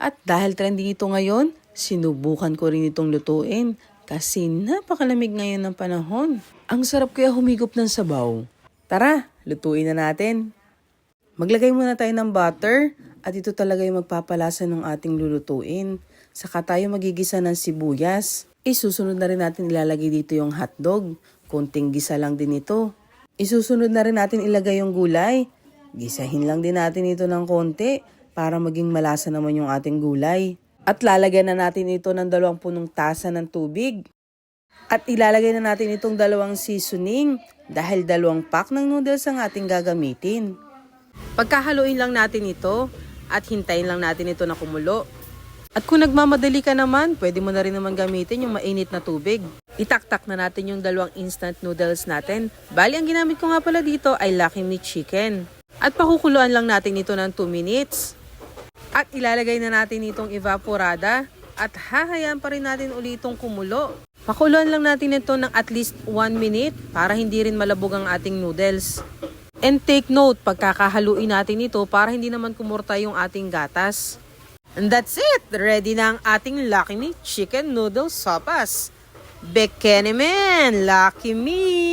At dahil trending ito ngayon, sinubukan ko rin itong lutuin kasi napakalamig ngayon ng panahon. Ang sarap kaya humigop ng sabaw. Tara, lutuin na natin. Maglagay muna tayo ng butter at ito talaga yung magpapalasa ng ating lulutuin. Saka tayo magigisa ng sibuyas. Isusunod na rin natin ilalagay dito yung hotdog. Konting gisa lang din ito. Isusunod na rin natin ilagay yung gulay. Gisahin lang din natin ito ng konti para maging malasa naman yung ating gulay. At lalagyan na natin ito ng dalawang punong tasa ng tubig. At ilalagay na natin itong dalawang seasoning dahil dalawang pack ng noodles ang ating gagamitin. Pagkahaluin lang natin ito at hintayin lang natin ito na kumulo. At kung nagmamadali ka naman, pwede mo na rin naman gamitin yung mainit na tubig. Itaktak na natin yung dalawang instant noodles natin. Bali, ang ginamit ko nga pala dito ay Lucky Meat Chicken. At pakukuluan lang natin ito ng 2 minutes. At ilalagay na natin itong evaporada at hahayaan pa rin natin ulit itong kumulo. Pakuluan lang natin ito ng at least 1 minute para hindi rin malabog ang ating noodles. And take note, pagkakahaluin natin ito para hindi naman kumurta yung ating gatas. And that's it! Ready na ang ating Lucky Me Chicken Noodle Sopas. Bekene men! Lucky Me!